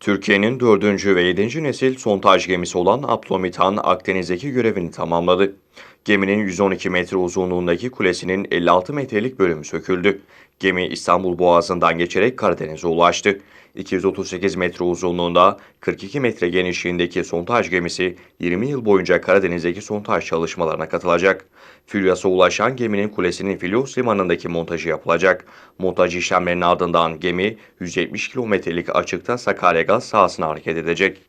Türkiye'nin 4. ve 7. nesil sontaj gemisi olan Abdülhamit Akdeniz'deki görevini tamamladı. Geminin 112 metre uzunluğundaki kulesinin 56 metrelik bölümü söküldü. Gemi İstanbul Boğazı'ndan geçerek Karadeniz'e ulaştı. 238 metre uzunluğunda 42 metre genişliğindeki sontaj gemisi 20 yıl boyunca Karadeniz'deki sontaj çalışmalarına katılacak. Filyas'a ulaşan geminin kulesinin Filyos limanındaki montajı yapılacak. Montaj işlemlerinin ardından gemi 170 kilometrelik açıkta Sakarya gaz sahasına hareket edecek.